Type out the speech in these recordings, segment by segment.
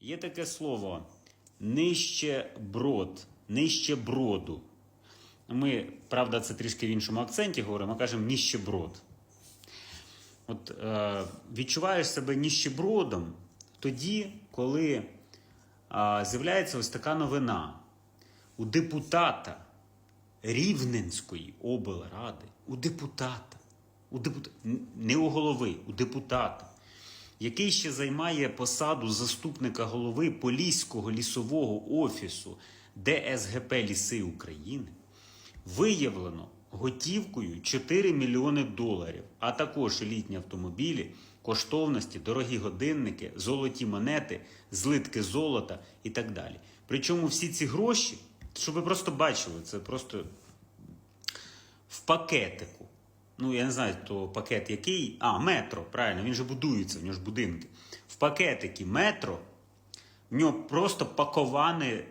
Є таке слово нижче брод, нижче броду. Ми, правда, це трішки в іншому акценті говоримо, ми кажемо ніщеброд. От е, відчуваєш себе ніщебродом тоді, коли е, з'являється ось така новина. У депутата Рівненської облради, у депутата, у депута... н- не у голови, у депутата, який ще займає посаду заступника голови Поліського лісового офісу ДСГП Ліси України, виявлено готівкою 4 мільйони доларів, а також елітні автомобілі, коштовності, дорогі годинники, золоті монети, злитки золота і так далі. Причому всі ці гроші, щоб ви просто бачили, це просто в пакетику. Ну, я не знаю, то пакет який. А, метро, правильно, він же будується, в нього ж будинки. В пакетики метро, в нього просто паковані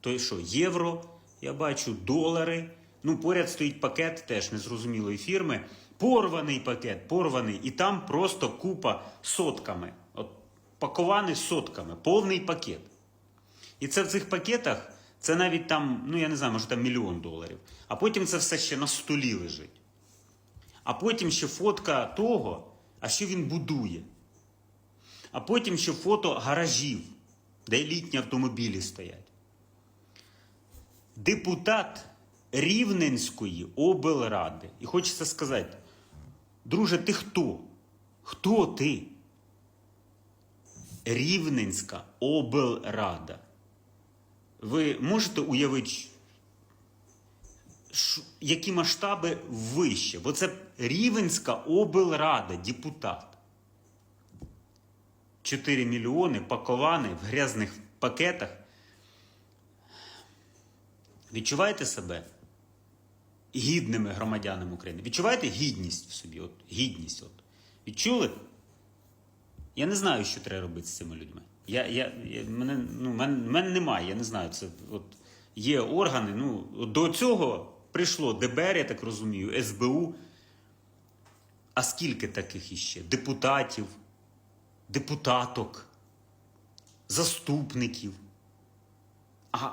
то що, євро, я бачу, долари. Ну, поряд стоїть пакет теж незрозумілої фірми. Порваний пакет, порваний, і там просто купа сотками. От пакований сотками, повний пакет. І це в цих пакетах, це навіть там, ну я не знаю, може там мільйон доларів. А потім це все ще на столі лежить. А потім ще фотка того, а що він будує. А потім ще фото гаражів, де елітні автомобілі стоять. Депутат Рівненської облради. І хочеться сказати, друже, ти хто? Хто ти? Рівненська облрада. Ви можете уявити, які масштаби вище? Бо це Рівненська облрада, депутат. 4 мільйони паковані в грязних пакетах. Відчуваєте себе гідними громадянами України? Відчуваєте гідність в собі? От, гідність. От. Відчули? Я не знаю, що треба робити з цими людьми. Я, я, я, мене, ну, мене, мене немає, я не знаю. Це, от, є органи. Ну, до цього прийшло ДБР, я так розумію, СБУ. А скільки таких іще? Депутатів, депутаток, заступників. А,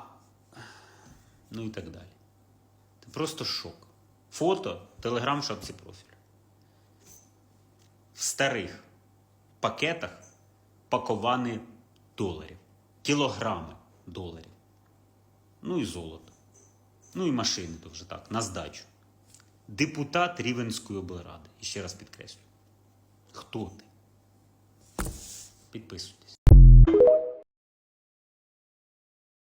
ну і так далі. Це просто шок. Фото, телеграм, шапці профілю. В старих пакетах паковані доларів, кілограми доларів. Ну і золото. Ну і машини то вже так, на здачу. Депутат Рівенської облради. І ще раз підкреслю. Хто ти? Підписуйтесь.